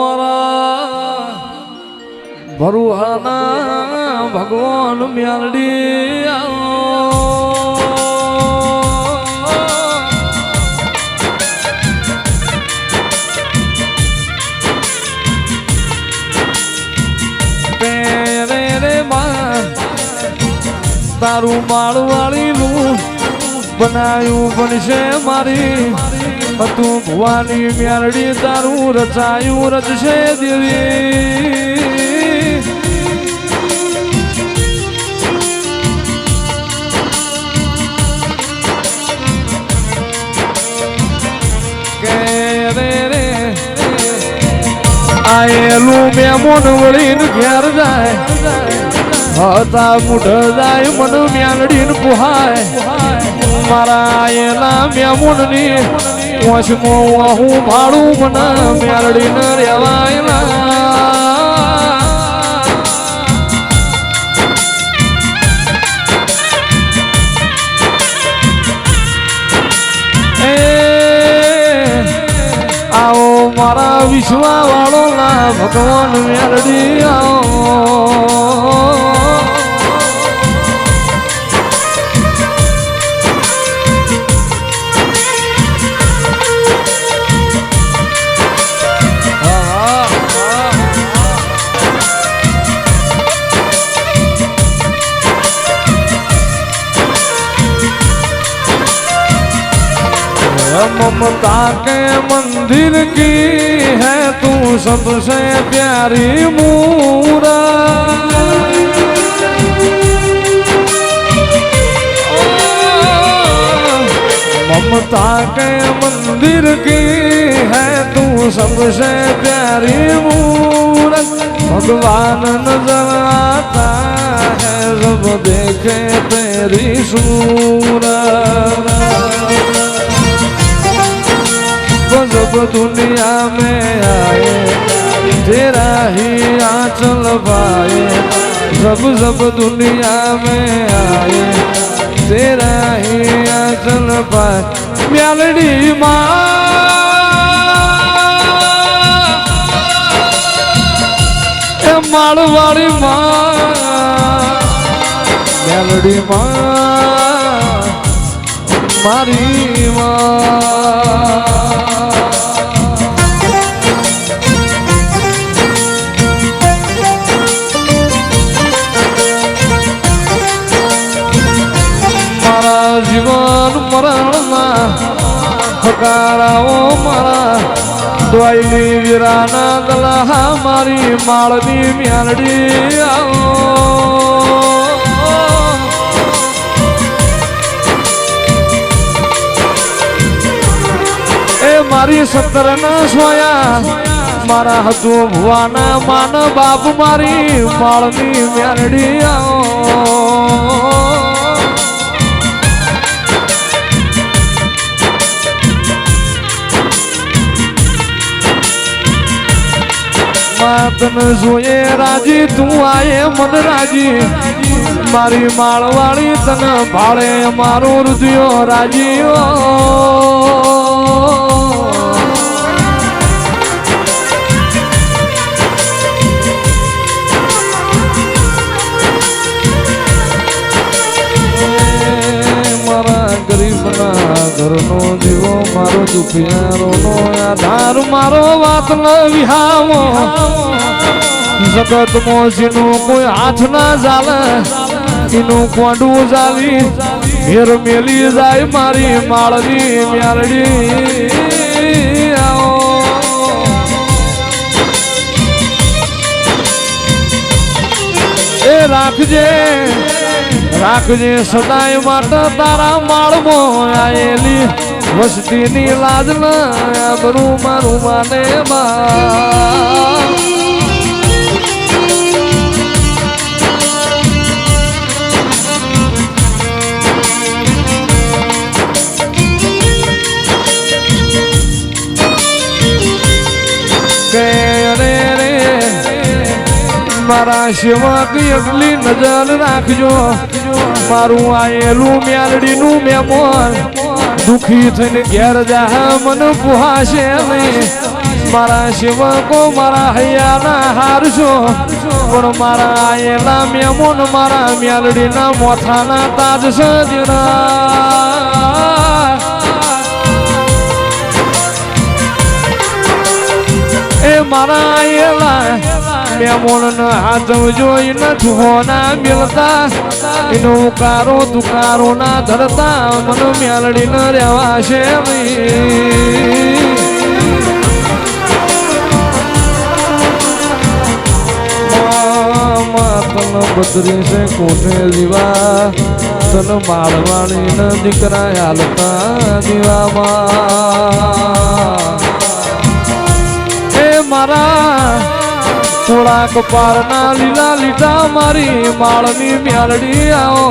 મારા ભરુહાના ભગવાન મ્યાલડી આવો. પેરે રે માં તારું માળવાળીનું બનાયું બનશે મારી તું ભવાની મ્યારડી તારું રચાયું રચશે દેવી કે રે રે આયેલું મેમોન વળીને ઘેર જાય હતા મુઢ જાય મન મ્યાલડીન પુહાય મારા આયેલા મેમોનની વશમો હું ભાડું મને મ્યાલડીન રેવાયેલા એ, આવો મારા વિશ્વા વાળો ના ભગવાન મેરડી આવો. ममता के मंदिर की है तू सबसे प्यारी मूरा ममता के मंदिर की है तू सबसे प्यारी मूरत। भगवान नज़र आता है जब देखे तेरी सूरत। वो जब दुनिया में आए तेरा ही आंचल पाए जब जब दुनिया में आए तेरा ही आंचल पाए म्यालडी माँ ए माड़वाड़ी माँ म्यालडी माँ મારી માં મારા જીવન મરણમાં હકારાઓ મારા દવાઈની વીરાના ગલા મારી માળની મ્યાલડી આવો. મારી સત્તર ના સોયા. મારા હતું ભુવાના માન બાપ મારી માળની મેરડી માતન જોઈએ રાજી, તું આયે મન રાજી. મારી માળવાળી તને ભાળે મારું હૃદયો રાજીઓ. ઘરનો જીવો, મારો દુખિયારોનો આધાર, મારો વાતનો ન વિહાવો. જગત મોજીનું કોઈ હાથ ના ચાલે એનું કોંડું ચાલી ઘેર મેલી જાય મારી માળની મ્યારડી એ રાખજે રાખજે સદાય માટે તારા માળમાં આયેલી વસ્તીની લાજ ના બરું મારું માને માં મારા સેવક એટલી નજર રાખજો. મારું આયેલું મ્યાલડીનું મેમોન દુખી થઈને ઘેર જા, મન પુહાશે નહીં. મારા સેવકો મારા હૈયાના હારશો પણ મારા આયેલા મેમોન મારા મ્યાલડીના મોથાના તાજ સજના એ મારા આયેલા મેમોન જોઈ ન ધોના મિલતા. એનો ઉકારો દુકારો ના ધરતા. મન મેલડી ન રહેવા છે તન બદરી છે કોઠે દીવા તન માળવાણી ન દીકરા હાલતા દીવામાં. થોડા પારના લીલા લીધા મારી માળની મ્યાલડી આવો.